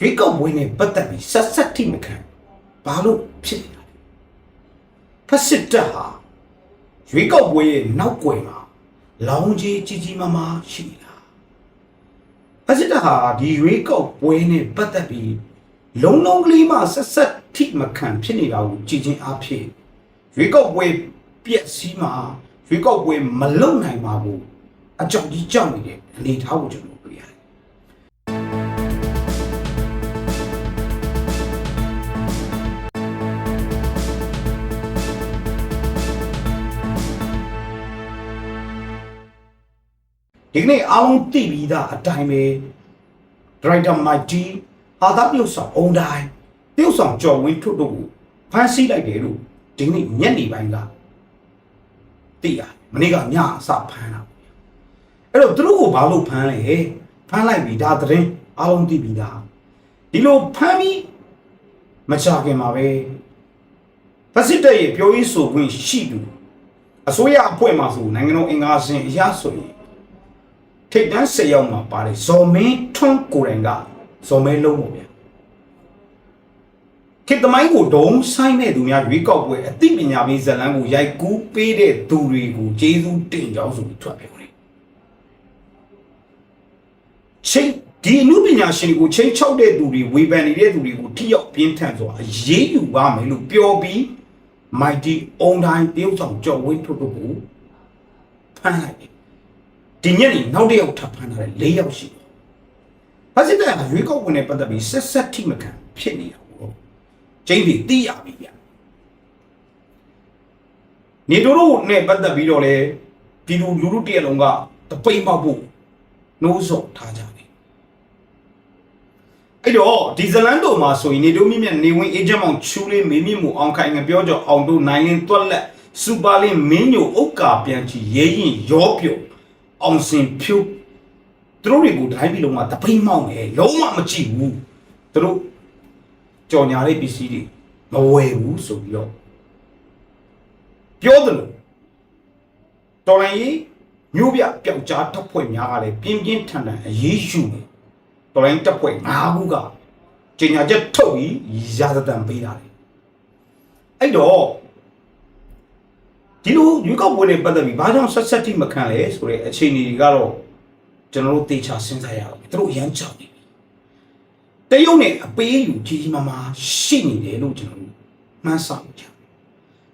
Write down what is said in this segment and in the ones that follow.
ရွေးကောက်ပွဲနဲ့ပတ်သက်ပြီးဆက်ဆက်ထိမခံဘာလို့ဖြစ်နေတာလဲဖက်စစ်တပ်ဟာရွေးကောက်ပွဲရဲ့နောက်ွယ်မှာလောင်ကြီးကြီးကြီးမားမားရှိနေတာဖက်စစ်တပ်ဟာဒီရွေးကောက်ပွဲနဲ့ပတ်သက်ပြီးလုံးလုံးကလေးမှဆက်ဆက်ထိမခံဖြစ်နေတာကိုကြည်ချင်းအားဖြင့်ရွေးကောက်ပွဲပြက်စီးမှာရွေးကောက်ပွဲမလုံနိုင်ပါဘူးအကြောင်းကြီးကြောက်နေတဲ့အနေအထားကိုကျွန်တော် ဒီကနေ့အားလုံးသိပြီးသားအတိုင်းပဲဒရိုက်တာမိုက်တီဟာသာပြုတ်ဆောင်အုံတိုင်းပြုတ်ဆောင်ကြော်ဝင်းထွတ်တို့ကိုဖမ်းဆီးလိုက်တယ်လို့ဒီကနေ့ညနေပိုင်းကသိရမနေ့ကညအစဖမ်းတာအဲ့တော့သူတို့ကိုဘာလို့ဖမ်းလဲဖမ်းလိုက်ပြီဒါသတင်းအားလုံးသိပြီးသားဒီလိုဖမ်းပြီးမချခင်မှာပဲဖက်စစ်တပ်ရဲ့ပြောရေးဆိုခွင့်ရှိသူအစိုးရအဖွဲ့မှာဆိုနိုင်ငံတော်အင်အားစင်အရဆိုရင် ထိတ်တန်း၁၀ယောက်မှာပါတယ်ဇော်မင်းထွန်းကိုယ်တိုင်ကဇော်မဲလုံးပေါ့ဗျာခေတ်သမိုင်းကိုဒုံဆိုင်တဲ့သူများရွေးကောက်ပွဲအသိပညာပေးဇာတ်လမ်းကိုရိုက်ကူးပေးတဲ့သူတွေကိုကျေးဇူးတင်ကြောင်းဆိုပြီးထွက်ပြောတယ်ချိန်ဒီအမှုပညာရှင်တွေကိုချိန်ချောက်တဲ့သူတွေဝေဖန်နေတဲ့သူတွေကိုထိရောက်ပြင်းထန်စွာအရေးယူပါမယ်လို့ပြောပြီးမိုက်တီအုံတိုင်းတရုတ်ဆောင်ကြော်ဝင်းထုတ်တို့ကိုဖမ်းလိုက်တယ် ဒီညနေနောက်တစ်ယောက်ထပ်ဖမ်းထားတယ်၄ယောက်ရှိတယ်။ဘာစစ်တပ်ကရွေးကောက်ပွဲနဲ့ပတ်သက်ပြီးဆက်ဆက်ထိမခံဖြစ်နေတာပေါ့။ကျင်းပြီးသိရပြီဗျ။နေတိုးတို့နဲ့ပတ်သက်ပြီးတော့လေပြည်သူလူထုတရက်လုံးကတပိတ်ပေါက်ဖို့နှိုးဆော်ထားကြတယ်။အဲ့တော့ဒီဇလန်တို့မှာဆိုရင်နေတိုးမြင့်မြတ်နေဝင်အေဂျင့်မောင်ချူလေးမင်းမြင့်မှုအောင်ခိုင်ငပြောကြောအောင်တို့နိုင်လင်းတွက်လက်စူပါလင်းမင်းညိုဥက္ကာပြန်ချီရဲရင်ရောပြုတ် အောင်စင်ဖြုတ်သူတို့တွေကိုတိုင်းပြည်လုံးမှာတပိတ်မောင်းတယ်လုံးဝမကြည့်ဘူးသူတို့ကြော်ညာတဲ့ပစ္စည်းတွေမဝယ်ဘူးဆိုပြီးတော့ပြောတယ်လို့တော်လိုင်းကြီးမျိုးပြပျောက်ကြားတပ်ဖွဲ့များကလည်းပြင်းပြင်းထန်ထန်အရေးယူတယ်တော်လိုင်းတပ်ဖွဲ့၅ခုကကျညာချက်ထုတ်ပြီးရာဇသံပေးတာလေအဲ့တော့ ဒီလိုရွေးကောက်ပွဲနဲ့ပတ်သက်ပြီးဘာကြောင့်ဆက်ဆက်တိမခံလဲဆိုတဲ့အခြေအနေတွေကတော့ကျွန်တော်တို့သေချာစဉ်းစားရအောင်သူတို့ရမ်းကြောက်နေပြီတရုတ်နဲ့အပေးလူကြီးကြီးမားမားရှိနေတယ်လို့ကျွန်တော်တို့မှန်းဆကြ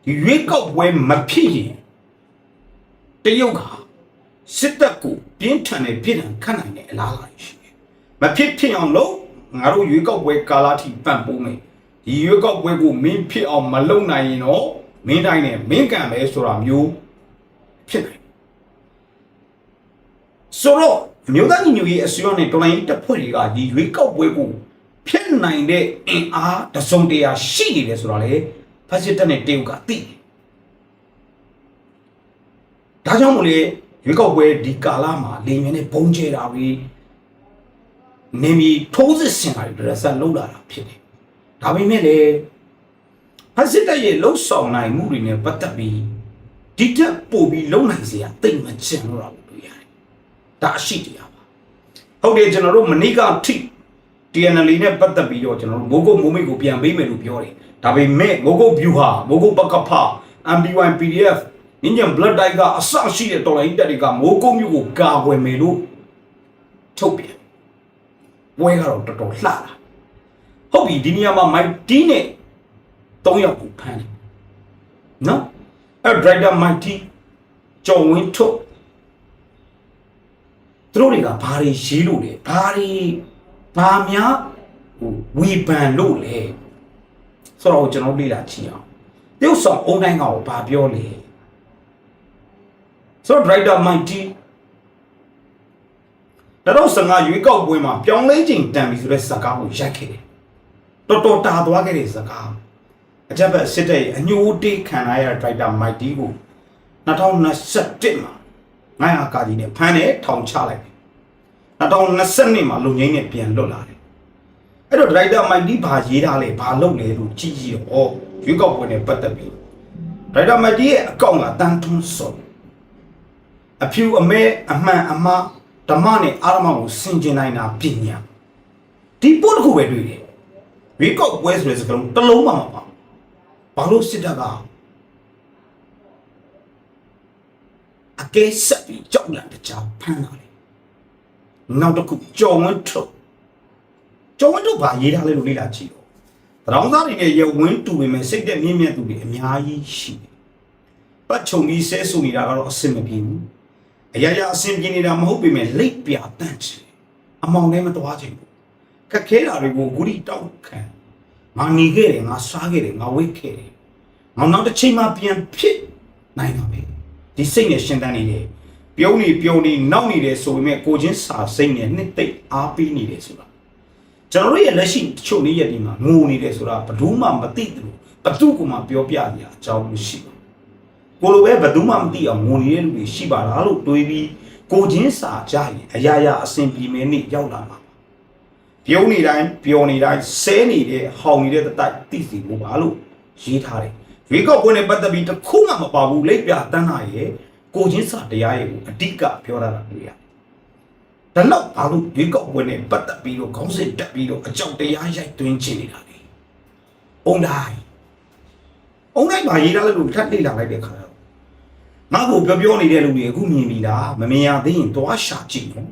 ဒီရွေးကောက်ပွဲမဖြစ်ရင်တရုတ်ကစစ်တပ်ကိုပြင်းထန်တဲ့ပြည်ထန်ခတ်နိုင်တဲ့အလားအလာရှိတယ်မဖြစ်ဖြစ်အောင်လို့ငါတို့ရွေးကောက်ပွဲကာလထိပံ့ပိုးမယ်ဒီရွေးကောက်ပွဲကိုမင်းဖြစ်အောင်မလုပ်နိုင်ရင်တော့ မင်းတိုင်းနဲ့မင်းကံပဲဆိုတာမျိုးဖြစ်နိုင်ဆိုတော့အမျိုးသားညီညွတ်ရေးအစိုးရနဲ့တော်လိုင်းတပ်ဖွဲ့တွေကဒီရွေးကောက်ပွဲကိုဖြစ်နိုင်တဲ့အင်အားတစုံတရာရှိနေတယ်ဆိုတာလေဖက်စစ်တပ်နဲ့တရုတ်ကသိတယ်ဒါကြောင့်မို့လေရွေးကောက်ပွဲဒီကာလမှာလေမြင်းနဲ့ဘုံကျဲတာပြီးနေမီထိုးစစ်ဆင်တာတွေရဆက်လောက်လာတာဖြစ်တယ်ဒါပေမဲ့လေ ဖက်စစ်တပ်ရဲ့လှုပ်ဆောင်နိုင်မှုတွေနဲ့ပတ်သက်ပြီးဒီတက်ပို့ပြီးလုံနိုင်စေရတိတ်မချင်တော့ဘူးတွေ့ရတယ်။ဒါအရှိတရားပါ။ဟုတ်တယ်ကျွန်တော်တို့မနေ့ကထိ TNL နဲ့ပတ်သက်ပြီးတော့ကျွန်တော်တို့မိုးကုတ်မိုးမိတ်ကိုပြန်ပေးမယ်လို့ပြောတယ်။ဒါပေမဲ့မိုးကုတ် view ဟာမိုးကုတ်ပကဖ MBY PDF Indian Blood Dye ကအဆရှိတဲ့တော်လိုင်းတက်တွေကမိုးကုတ်မြို့ကိုကာကွယ်မယ်လို့ထုတ်ပြန်။ပွဲကတော့တော်တော်လှတာ။ဟုတ်ပြီဒီနေရာမှာ Mike T နဲ့ ၃ယောက်ကိုဖမ်းတယ်နော်အဲဒရိုက်တာမိုက်တီကျော်ဝင်းထုတ်သူတို့တွေကဘာတွေရေးလို့လဲဘာတွေဘာများဟိုဝေဖန်လို့လဲဆိုတော့ကျွန်တော်လေ့လာကြည့်အောင်ပြုတ်ဆောင်အုံတိုင်းကောင်ဘာပြောလဲဆိုတော့ဒရိုက်တာမိုက်တီတော့စငါရွေးကောက်ပွဲမှာပြောင်းလဲချိန်တန်ပြီဆိုတဲ့ဇာတ်ကားကိုရိုက်ခဲ့တယ်တော်တော်တာသွားခဲ့တဲ့ဇာတ်ကား အကြက်ဘက်စစ်တဲ့ရဲ့အညိုတေးခံရတဲ့ဒရိုက်တာမိုက်တီကို2021မှာ900ကာကြီးနဲ့ဖမ်းတယ်ထောင်ချလိုက်တယ်2022မှာလုံငိမ့်နဲ့ပြန်လွတ်လာတယ်အဲ့တော့ဒရိုက်တာမိုက်တီဘာရေးထားလဲဘာလုပ်လဲလို့ကြည့်ကြည့်တော့ရွေးကောက်ပွဲနဲ့ပတ်သက်ပြီးဒရိုက်တာမိုက်တီရဲ့အကောင့်ကတန်းထွန်းစော်အဖြူအမဲအမှန်အမှားဓမ္မနဲ့အာရမကိုဆင်ကျင်နိုင်တာပညာတဒီပို့တစ်ခုပဲတွေ့တယ်ရွေးကောက်ပွဲဆိုတဲ့စကားလုံးတစ်လုံးမှမပါဘာ လို့စစ်တပ်ကအကဲဆက်ပြီးကြောက်လန့်တကြားဖမ်းလာတယ်နောက်တစ်ခုကြော်ဝန်းထုတ်ကြော်ဝန်းထုတ်ဘာရေးထားလဲလို့လေ့လာကြည့်တော့တောင်သားတွေနဲ့ရဝင်းတူပေမဲ့စိတ်သက်မြင့်မြတ်သူတွေအများကြီးရှိတယ်ပတ်ချုံပြီးဆဲဆူနေတာကတော့အဆင်မပြေဘူးအရာရာအဆင်ပြေနေတာမဟုတ်ပေမဲ့လိပ်ပြတန့်ချင်အမောင်လည်းမတော်ချင်ဘူးခက်ခဲတာတွေကိုဂုရီတောက်ခံ ငါနေခဲ့တယ်ငါစားခဲ့တယ်ငါဝိတ်ခဲ့တယ်ငါနောက်တစ်ချိန်မှပြန်ဖြစ်နိုင်တာပဲဒီစိတ်နဲ့ရှင်းတန်းနေတယ်ပြုံးနေပြုံးနေနောက်နေတယ်ဆိုပေမဲ့ကိုချင်းစာစိတ်နဲ့နှစ်သိမ့်အားပေးနေတယ်ဆိုတာကျွန်တော်တို့ရဲ့လက်ရှိတချို့နေ့ရက်ဒီမှာငိုနေတယ်ဆိုတာဘယ်သူမှမသိဘူးဘသူကမှပြောပြရအကြောင်းမရှိဘူးကိုလိုပဲဘယ်သူမှမသိအောင်ငိုနေတဲ့လူတွေရှိပါလားလို့တွေးပြီးကိုချင်းစာကြရင်အရာရာအစဉ်ပြေမယ်နေ့ရောက်လာမှာ ပြုံးနေတိုင်းပျော်နေတိုင်းဆဲနေတဲ့ဟောင်နေတဲ့တိုက်သိစီဖို့ပါလို့ရေးထားတယ်ရွေးကောက်ပွဲနဲ့ပတ်သက်ပြီးတစ်ခုမှမပါဘူးလိပ်ပြတန်းတာရဲ့ကိုချင်းစာတရားရဲ့ကိုအတိကပြောတာတွေ့ရတယ်ဒါတော့ဘာလို့ရွေးကောက်ပွဲနဲ့ပတ်သက်ပြီးတော့ခေါင်းစဉ်တက်ပြီးတော့အကြောက်တရားရိုက်သွင်းချင်နေတာလဲအုံတိုင်းအုံတိုင်းမှာရေးထားလို့ထပ်လေ့လာလိုက်တဲ့ခါတော့ငါ့ကိုပြောပြောနေတဲ့လူတွေအခုမြင်ပြီလားမမြင်ရသေးရင်သွားရှာကြည့်နော်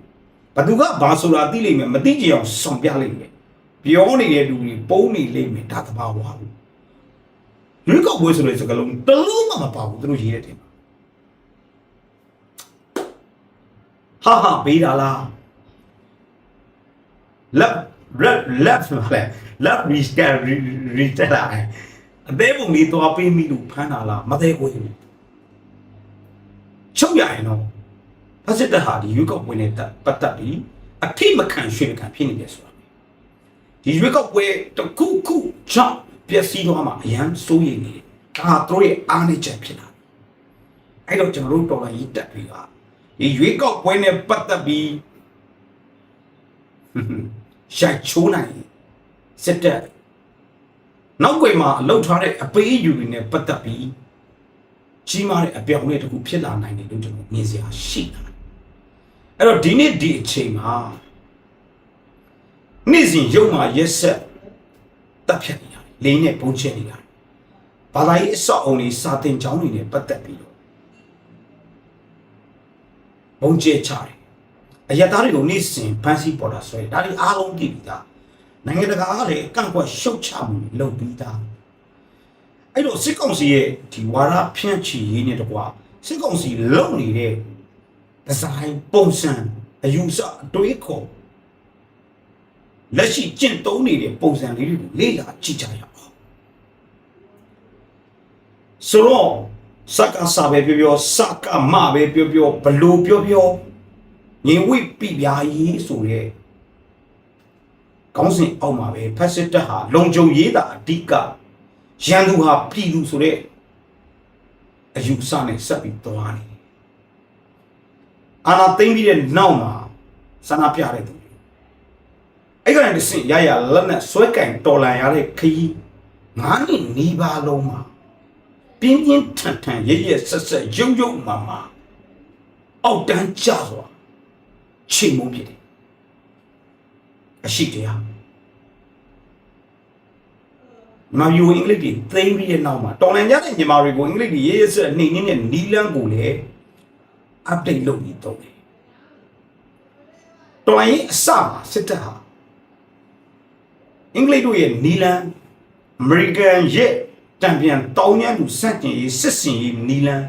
ဘသူကဘာဆိုတာသိလိမ့်မယ်မသိကြအောင်ဆောင်ပြလိမ့်မယ်ပြောနေတဲ့လူတွေပုံနေလိမ့်မယ်ဒါသဘာဝဘူးရွေးကောက်ပွဲဆိုတဲ့စကားလုံးတစ်လုံးမှမပါဘူးသူတို့ရေးတဲ့တင်ဟာဟာပေးတာလားလက်လက်လက်ဆိုလဲလက်ရီစတာရီစတာအသေးပုံလေးသွားပေးမိလို့ဖမ်းတာလားမသေးကိုရင်ချုပ်ရရင်တော့ ဖက်စစ်တပ်ဟာဒီရွေးကောက်ပွဲနဲ့ပတ်သက်ပြီးအထိမခံရွှေမခံဖြစ်နေတယ်ဆိုတာဒီရွေးကောက်ပွဲတစ်ခုခုကြောင့်ပျက်စီးသွားမှာအရန်စိုးရိမ်နေတယ်ဒါသူတို့ရဲ့အားနည်းချက်ဖြစ်တာအဲ့တော့ကျွန်တော်တို့တော်လိုင်းရေးတက်ပြီးပါဒီရွေးကောက်ပွဲနဲ့ပတ်သက်ပြီးရိုက်ချိုးနိုင်စစ်တပ်နောက်ွယ်မှာအလောက်ထားတဲ့အပေးအယူတွေနဲ့ပတ်သက်ပြီးကြီးမားတဲ့အပြောင်းအလဲတစ်ခုဖြစ်လာနိုင်တယ်လို့ကျွန်တော်မြင်စရာရှိတာ အဲ့တော့ဒီနေ့ဒီအချိန်မှာနေ့စဉ်ရုံမှာရက်ဆက်တပ်ဖြတ်နေတာလိန်နဲ့ပုံချနေတာဘာသာရေးအဆောက်အုံတွေစာတင်ကျောင်းတွေနဲ့ပတ်သက်ပြီးတော့ဘုံကျဲချတယ်အရသားတွေကိုနေ့စဉ်ဖန်စီပေါ်တာဆွဲဒါတွေအားလုံးကြည့်ပြီးသားနိုင်ငံတကာကလည်းကန့်ကွက်ရှုတ်ချမှုလုပ်ပြီးသားအဲ့တော့စစ်ကောင်စီရဲ့ဒီဝါရဖြန့်ချီရေးနဲ့တကွာစစ်ကောင်စီလုံနေတဲ့ ဒီဇိုင်းပုံစံအယူဆအတွေးခေါ်လက်ရှိကျင့်သုံးနေတဲ့ပုံစံလေးတွေကိုလေ့လာကြည့်ကြရအောင်ဆိုတော့စကားစာပဲပြောပြောစကားမပဲပြောပြောဘလို့ပြောပြောငင်ဝိပိပြာရေးဆိုတဲ့ကောင်းစဉ်အောက်မှာပဲဖက်စစ်တပ်ဟာလုံခြုံရေးတာအဓိကရန်သူဟာပြည်သူဆိုတဲ့အယူဆနဲ့ဆက်ပြီးသွားနေတယ် အာနာသိမ့်ပြီးတဲ့နောက်မှာဆန္ဒပြတဲ့သူအဲ့ကနေ့တစ်စင်ရရလက်နဲ့ဆွဲကင်တော်လန်ရတဲ့ခရီးငါးနှစ်နီးပါးလုံးမှာပြင်းပြင်းထန်ထန်ရရဆက်ဆက်ရုံရုံမာမာအောက်တန်းကြစွာချိန်မုန်းဖြစ်တယ်အရှိတရားမာယူအင်္ဂလိပ်တွေသိမ်းပြီးတဲ့နောက်မှာတော်လန်ကြတဲ့ညီမတွေကိုအင်္ဂလိပ်တွေရေးရဆက်နှိမ့်နေတဲ့နီလန်းကိုလည်း update လုပ်ပြီးတော့တယ်တော်လန်ရေးအစမှာစစ်တပ်ဟာအင်္ဂလိပ်တို့ရဲ့နီလန်းအမေရိကန်ရဲ့တံပြန်တောင်းညံ့သူစန့်ကျင်ရေးစစ်စင်ရေးနီလန်း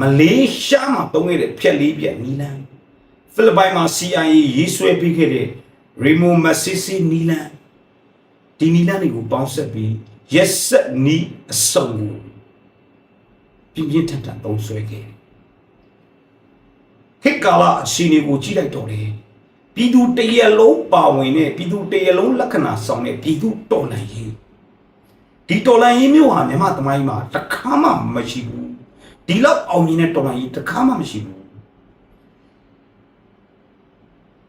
မလေးရှားမှာတုံးခဲ့တဲ့ဖြက်လေးပြက်နီလန်းဖိလစ်ပိုင်မှာ CIA ရေးဆွဲပေးခဲ့တဲ့ Remo Massisi နီလန်းဒီနီလန်းတွေကိုပေါင်းဆက်ပြီးရက်ဆက်နီးအစုံကိုပြင်းပြင်းထန်ထန်သုံးဆွဲခဲ့တယ် ခေတ်ကာလအချိန်တွေကိုကြည့်လိုက်တော့လေပြည်သူတရက်လုံးပါဝင်တဲ့ပြည်သူတရက်လုံးလက္ခဏာဆောင်တဲ့ပြည်သူတော်လှန်ရေးဒီတော်လှန်ရေးမျိုးဟာမြန်မာသမိုင်းမှာတစ်ခါမှမရှိဘူးဒီလောက်အောင်မြင်တဲ့တော်လှန်ရေးတစ်ခါမှမရှိဘူး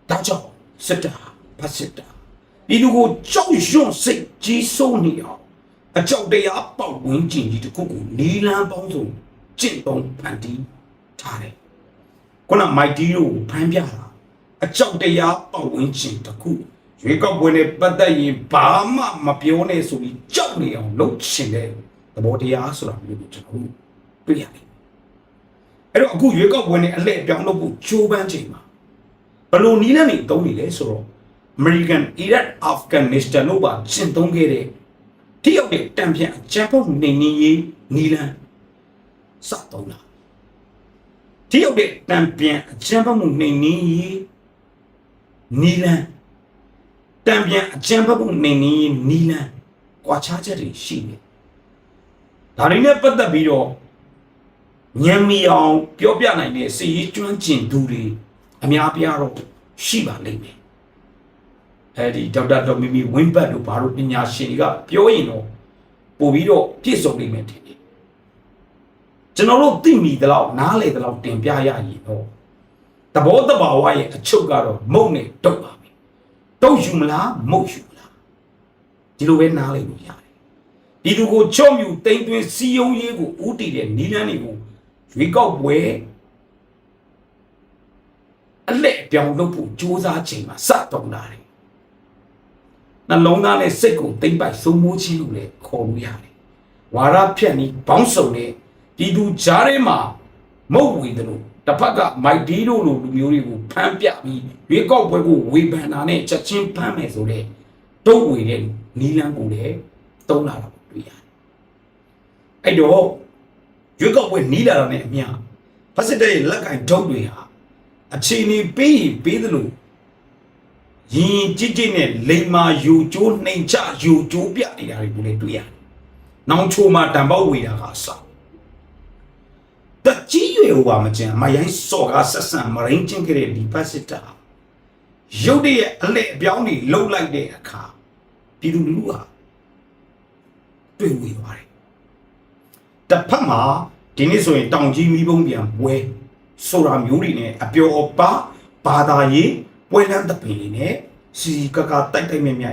ဒါကြောင့်စစ်တာဗတ်စစ်တာပြည်သူကိုကြောက်ရွံ့စိတ်ကြီးစိုးနေအောင်အကြောက်တရားပေါက်ဝင်းကျင်ကြီးတစ်ခုကိုနီလန်းပေါင်းစုံကျင့်သုံးဖန်တီးထားတယ် ခုနမိုက်တီတို့ဖမ်းပြတာအကြောက်တရားပေါက်ဝင်းကျင်တစ်ခုရွေးကောက်ပွဲနဲ့ပတ်သက်ရင်ဘာမှမပြောနဲ့ဆိုပြီးကြောက်နေအောင်လုပ်ချင်တဲ့သဘောတရားဆိုတာမျိုးကိုကျွန်တော်တို့တွေ့ရတယ်အဲ့တော့အခုရွေးကောက်ပွဲနဲ့အလှည့်အပြောင်းလုပ်ဖို့ကြိုးပမ်းချိန်မှာဘယ်လိုနီးလန်းနေတုံးနေလဲဆိုတော့ American Iraq Afghanistan တို့ပါရှင်းသုံးခဲ့တဲ့တိရောက်တဲ့တံပြန်အကြမ်းဖက်နေနေရေးနီလန်းစသုံးလာ တိရောက်တဲ့တံပြန်အကြမ်းဖက်မှုနေနေရေးနီလန်းတံပြန်အကြမ်းဖက်မှုနေနေရေးနီလန်းကွာခြားချက်တွေရှိတယ်ဒါတွေနဲ့ပတ်သက်ပြီးတော့ညံမီအောင်ပြောပြနိုင်တဲ့စီရေးကျွမ်းကျင်သူတွေအများပြားတော့ရှိပါလိမ့်မယ်အဲဒီဒေါက်တာဒေါ်မီမီဝင်းဘတ်တို့ဘာလို့ပညာရှင်တွေကပြောရင်တော့ပို့ပြီးတော့ပြည့်စုံနိုင်မယ်ထင်တယ် ကျွန်တော်တို့သိမိသလောက်နားလေသလောက်တင်ပြရရင်တော့သဘောတဘာဝရဲ့အချုပ်ကတော့မုံနဲ့တုတ်ပါပဲတုတ်ယူမလားမုတ်ယူမလားဒီလိုပဲနားလေလို့ရတယ်ဒီသူကိုချော့မြူတိမ့်သွင်းစီယုံရေးကိုဥတီတဲ့နီလန်းတွေကိုရွေးကောက်ပွဲအလက်အပြောင်းလုပ်ဖို့ကြိုးစားချိန်မှာစတော့လာတယ်နှလုံးသားနဲ့စိတ်ကိုတိမ့်ပိုက်စိုးမိုးခြင်းလို့လည်းခေါ်လို့ရတယ်ဝါရဖြတ်နီးဘောင်းစုံနဲ့ ဒီသူကြားထဲမှာမုတ်ဝေတယ်လို့တစ်ဖက်ကမိုက်ဒီတို့လိုလူမျိုးတွေကိုဖမ်းပြပြီးရွေးကောက်ပွဲကိုဝေဖန်တာနဲ့ချက်ချင်းဖမ်းမယ်ဆိုတဲ့တုတ်ဝေတဲ့နီလန်းကိုလည်းတုံးလာတာကိုတွေ့ရတယ်အဲ့တော့ရွေးကောက်ပွဲနီးလာတာနဲ့အမျှဖက်စစ်တဲ့လက်ကင်ဒုတ်တွေဟာအချိန်နေပေးရင်ပေးသလိုရင်ကြစ်ကြစ်နဲ့လိမ်မာယူကျိုးနှိမ်ချယူကျိုးပြနေတာတွေကိုလည်းတွေ့ရတယ်။နောင်ချိုမှာတံပေါက်ဝေတာကအဆောက်တ ကြီးရွယ်ဟိုပါမကျန်မရိုင်းစော်ကဆက်ဆံမရင်းချင်းကြတဲ့ဒီဖက်စစ်တာရုပ်တရက်အလက်အပြောင်းတွေလှုပ်လိုက်တဲ့အခါပြည်သူလူထုဟာတွေ့ဝေသွားတယ်။တစ်ဖက်မှာဒီနေ့ဆိုရင်တောင်ကြီးမီးပုံးပြန်ပွဲဆိုတာမျိုးတွေနဲ့အပျော်အပါဘာသာရေးပွဲလန်းတပင်တွေနဲ့စီစီကကတိုက်တိုက်မြဲမြဲ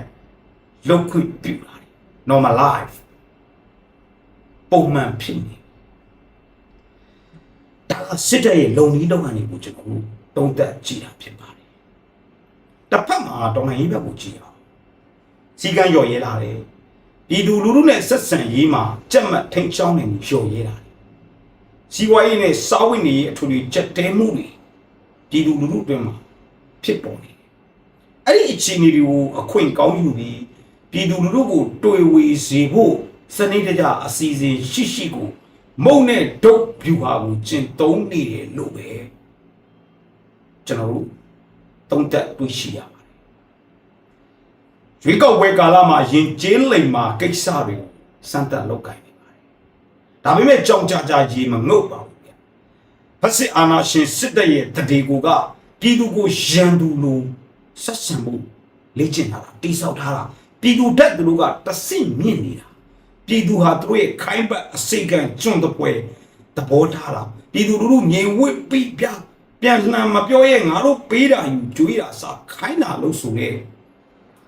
လောက်ခွင့်ပြုလာတယ် normal life ပုံမှန်ဖြစ်နေဒါက စစ်တပ်ရဲ့လုံကြီးတော့ကနေကိုကျွန်တော်တို့တုံးသက်ကြည့်တာဖြစ်ပါတယ်တစ်ဖက်မှာတော်လှန်ရေးဘက်ကိုကြည့်အောင်စီကံရော်ရဲလာတယ်ပြည်သူလူထုနဲ့ဆက်ဆံရေးမှာကြက်မှတ်ထိန်ချောင်းနေပြီးရော်ရဲလာတယ်စီဝါရေးနဲ့စားဝတ်နေရေးအထူးကြက်တဲမှုတွေပြည်သူလူထုအတွင်းမှာဖြစ်ပေါ်နေတယ်အဲ့ဒီအခြေအနေတွေကိုအခွင့်ကောင်းယူပြီးပြည်သူလူထုကိုတွေ့ဝေစေဖို့စနစ်တကျအစီအစဉ်ရှိရှိကို မုံနဲ့ဒုတ်ဖြူဟာကိုကျင့်သုံးနေတယ်လို့ပဲကျွန်တော်တို့သုံးသပ်တွေ့ရှိရပါတယ်ရွေးကောက်ပွဲကာလမှာရင်ကျေးလိမ်မှာကိစ္စတွေကိုစမ်းသပ်လုပ်ကိုင်နေပါတယ်ဒါပေမဲ့ကြောင်ကြကြရေမငုတ်ပါဘူးဗျဖက်စစ်အာဏာရှင်စစ်တပ်ရဲ့တရေကိုကပြည်သူကိုရန်သူလိုဆက်ဆံမှုလေ့ကျင့်ထားတာတိဆောက်ထားတာပြည်သူတက်သူတို့ကတဆင့်မြင့်နေတာ ပြည်သူဟာသူတို့ရဲ့ခိုင်းပတ်အစိတ်ကံကျွန့်တဲ့ပွဲသဘောထားတာပြည်သူတို့ငြိမ်ဝှက်ပြီးပြပြန်လှန်မပြောရဲ့ငါတို့ပေးတာယူကြွေးတာစာခိုင်းတာလို့ဆိုတဲ့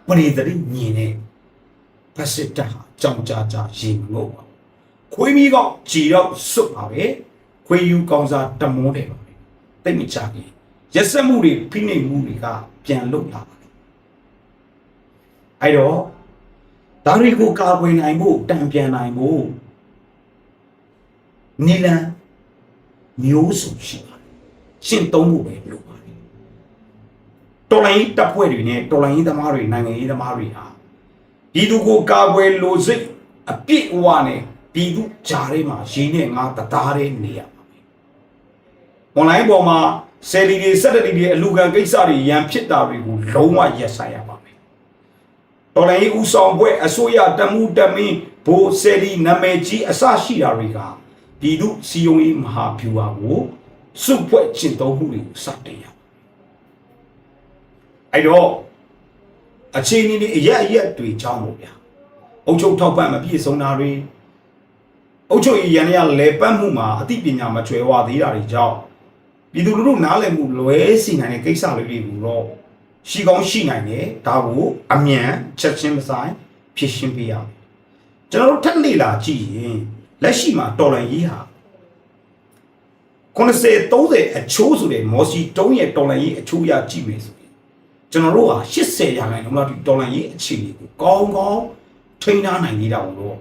ပရိသတ်ညင်တဲ့ဖက်စစ်တပ်ဟာကြောင်ကြကြရေငုတ်ပါခွေးမီးကောက်ကြည်တော့စွတ်ပါပဲခွေးယူကောင်းစားတမုန်းတယ်ပါပဲတိတ်မချကြီးရက်စက်မှုတွေဖိနှိပ်မှုတွေကပြန်လွတ်လာပါတယ်အဲ့တော့ ဒါတွေကိုကာကွယ်နိုင်ဖို့တံပြန်နိုင်ဖို့နီလန်မျိုးစုံရှိပါတယ်ရှင်းသုံးဖို့ပဲလိုပါတယ်တော်လိုင်းတပ်ဖွဲ့တွေနဲ့တော်လိုင်းသမားတွေနိုင်ငံရေးသမားတွေဟာဒီသူကိုကာကွယ်လိုစိတ်အပြည့်အဝနဲ့ပြည်သူကြားထဲမှာရင်းနဲ့ငါတသားထဲနေရပါမယ်။ online ပေါ်မှာဆယ်လီတွေဆက်တလီတွေအလူခံကိစ္စတွေရန်ဖြစ်တာတွေကိုလုံးဝရက်ဆိုင်ရပါမယ်။ တော်လိုင်းဦးဆောင်ပွဲအစိုးရတမှုတမင်းဘိုးဆယ်လီနာမည်ကြီးအစရှိတာတွေကပြည်သူစီယုံရေးမဟာဗျူဟာကိုစုဖွဲ့ကျင့်သုံးမှုတွေကိုစတင်ရ။အဲ့တော့အခြေအနေတွေအရက်အရက်တွေကြောင်းလို့ဗျာ။အုပ်ချုပ်ထောက်ပံ့မပြည့်စုံတာတွေအုပ်ချုပ်ရေးရန်ရလဲပတ်မှုမှာအသိပညာမကျွဲဝသေးတာတွေကြောင့်ပြည်သူလူထုနားလည်မှုလွဲစီနိုင်တဲ့ကိစ္စလေးတွေကိုတော့ ရှိကောင်းရှိနိုင်တယ်ဒါကိုအမြန်ချက်ချင်းမဆိုင်ဖြစ်ရှင်းပေးရမယ်ကျွန်တော်တို့ထက်လေလာကြည့်ရင်လက်ရှိမှာတော်လန်ရေးဟာ90 30အချိုးဆိုတဲ့မော်စီတုံးရဲ့တော်လန်ရေးအချိုးရကြည့်မယ်ဆိုရင်ကျွန်တော်တို့ဟာ80ရာခိုင်နှုန်းလောက်ဒီဒေါ်လာရေးအခြေအနေကိုကောင်းကောင်းထိန်းထားနိုင်နေတာကိုတော့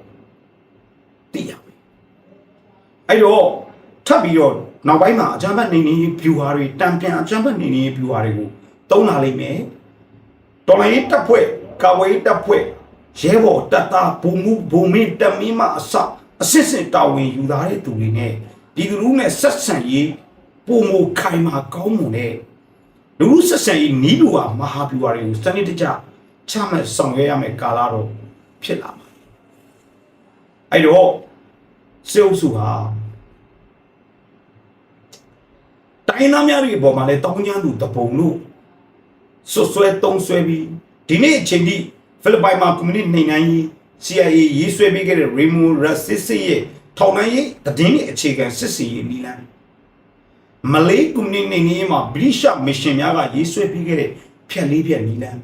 သိရမယ်အဲ့တော့ထပ်ပြီးတော့နောက်ပိုင်းမှာအကြမ်းဖက်နေနေ view ဟာတွေတံပြန်အကြမ်းဖက်နေနေ view ဟာတွေကို သုံးလာလိမ့်မယ်ဒေါ်လာရေးတပ်ဖွဲ့ကာဝေးတပ်ဖွဲ့ရဲဘော်တပ်သားဘုံမှုဘုံမင်းတပ်မင်းမအစအစစ်စစ်တာဝန်ယူထားတဲ့သူတွေနဲ့ဒီလူလူနဲ့ဆက်ဆံရေးပုံမခိုင်မာကောင်းမွန်တဲ့လူလူဆက်ဆံရေးနီးလူဟာမဟာဗျူဟာတွေကိုစနစ်တကျချမှတ်ဆောင်ရွက်ရမယ်ကာလတော့ဖြစ်လာမှာအဲ့တော့စေအုပ်စုဟာတိုင်းသားများတွေအပေါ်မှာလည်းတောင်းကျမ်းသူတပုံလို့ ဆွဆွဲတုံးဆွဲပြီးဒီနေ့အချိန်ထိဖိလစ်ပိုင်မှာကွန်မြူနတီနှိမ်နှင်းရေး CIA ရေးဆွဲပေးခဲ့တဲ့ Raymond Rasisi ရဲ့ထောင်နှံရေးတည်င်းရဲ့အခြေခံစစ်စီရေးနီလန်းမလေးကွန်မြူနတီနှိမ်နှင်းရေးမှာဗြိတိရှမစ်ရှင်များကရေးဆွဲပေးခဲ့တဲ့ဖြက်လေးဖြက်နီလန်း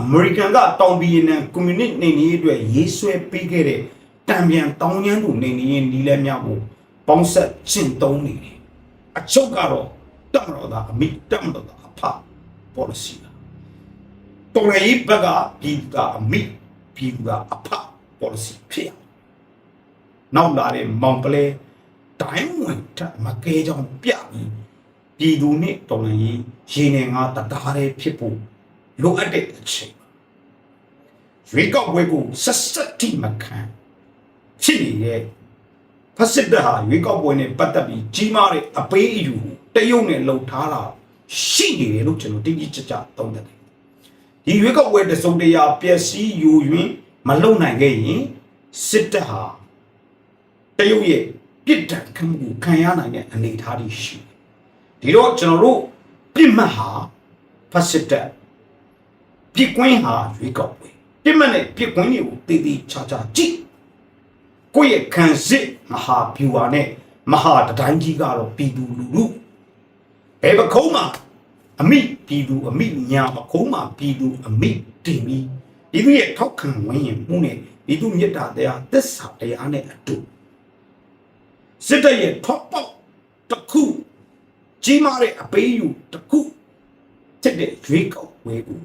အမေရိကန်ကတောင်ဘီယန်ကွန်မြူနတီနှိမ်နှင်းရေးအတွက်ရေးဆွဲပေးခဲ့တဲ့တံပြန်တောင်းကျမ်းသူနှိမ်နှင်းရေးနီလန်းများကိုပေါင်းဆက်ကျင့်သုံးနေတယ်အချုပ်ကတော့တမတော်သားအမိတမတော်သားအဖ policy လားတော်ရည်ဘက်ကပြည်သူကအမိပြည်သူကအဖ policy ဖြစ်ရအောင်နောက်လာတဲ့မောင်ပလဲတိုင်းဝင်ထမကဲကြောင်ပြပြီးပြည်သူနဲ့တော်ရည်ရေနေငါတသားတည်းဖြစ်ဖို့လိုအပ်တဲ့အချိန်ရွေးကောက်ပွဲကိုဆက်ဆက်တိမခံဖြစ်နေတဲ့ဖက်စစ်တပ်ဟာရွေးကောက်ပွဲနဲ့ပတ်သက်ပြီးကြီးမားတဲ့အပေးအယူကိုတရုတ်နဲ့လှုပ်ထားတာ ရှိနေတယ်လို့ကျွန်တော်တင်းကြီးကြပ်ကြပ်သုံးသပ်တယ်ဒီရွေးကောက်ပွဲတစုံတရာပျက်စီးယူရင်းမလုံနိုင်ခဲ့ရင်စစ်တပ်ဟာတရုတ်ရဲ့ပြစ်ဒဏ်ခံမှုခံရနိုင်တဲ့အနေအထားတွေရှိတယ်ဒီတော့ကျွန်တော်တို့ပြစ်မှတ်ဟာဖက်စစ်တပ်ပြစ်ကွင်းဟာရွေးကောက်ပွဲပြစ်မှတ်နဲ့ပြစ်ကွင်းတွေကိုတည်တည်ချာချာကြည့်ကိုယ့်ရဲ့ခံစစ်မဟာဗျူဟာနဲ့မဟာတတိုင်းကြီးကတော့ပြည်သူလူထု ဘယ်ပခုံးမှာအမိပြည်သူအမိညာပခုံးမှာပြည်သူအမိတင်ပြီးဒီသူရဲ့ထောက်ခံဝင်ရင်မှုနဲ့ဒီသူမေတ္တာတရားသစ္စာတရားနဲ့အတူစစ်တပ်ရဲ့ထောက်ပေါက်တစ်ခုကြီးမားတဲ့အပေးယူတစ်ခုတဲ့တဲ့ရွေးကောက်ပွဲကို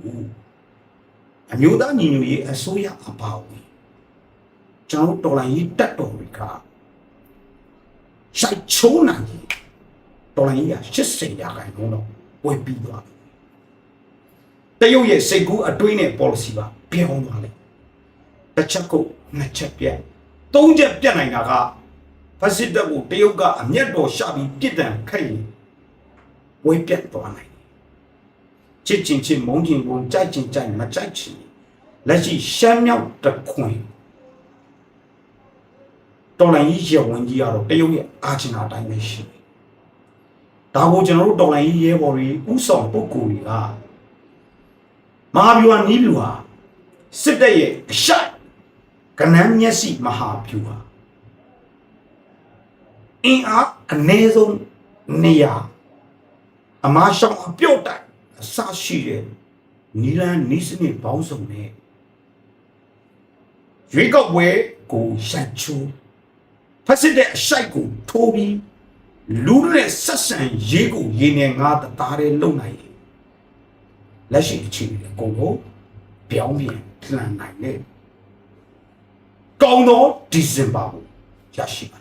အမျိုးသားညီညွတ်ရေးအစိုးရအပါအဝင်ကျွန်တော်တို့တော်လိုင်းရေးတက်တော်တွေကရှိုက်ချုံးနိုင်ရင် တော်လိုင်းရေးက80ရာခိုင်နှုန်းတော့ဝယ်ပြီးသွားတယ်တရုတ်ရဲ့စိတ်ကူးအတွေးနဲ့ policy ပါပြောင်းသွားတယ်တစ်ချက်ကိုနှစ်ချက်ပြတ်သုံးချက်ပြတ်နိုင်တာကဖက်စစ်တပ်ကိုတရုတ်ကအမျက်တော်ရှာပြီးပြစ်ဒဏ်ခတ်ရင်ဝေးပြတ်သွားနိုင်တယ်ချစ်ချင်းချင်းမုန်းချင်းမုန်းကြိုက်ချင်းကြိုက်မကြိုက်ချင်းလက်ရှိရှမ်းမြောက်တခွင်တော်လိုင်းကြီးရဲဝန်ကြီးကတော့တရုတ်ရဲ့အာချင်တာအတိုင်းပဲရှိတယ် ဒါကိုကျွန်တော်တို့တော်လိုင်းကြီးရဲဘော်တွေဥဆောင်ပုဂ္ဂိုလ်တွေကမဟာဗျူဟာနီးဗျူဟာစစ်တပ်ရဲ့အရှိုက်ကနန်းမျက်စိမဟာဗျူဟာအင်အားအနည်းဆုံးနေရာအမားရှောင်းအပြုတ်တိုင်အစရှိတဲ့နီလန်နီးစနစ်ပေါင်းစုံနဲ့ရွေးကောက်ပွဲကိုရှန်ချိုးဖက်စစ်တဲ့အရှိုက်ကိုထိုးပြီး လူနဲ့ဆက်ဆံရေးကိုရင်းနေငါတသားတည်းလုံနိုင်ရင်လက်ရှိအခြေအနေအကုန်လုံးပြောင်းပြန်လှန်နိုင်တဲ့ကောင်းသောဒီဇင်ဘာကိုရရှိပါတယ်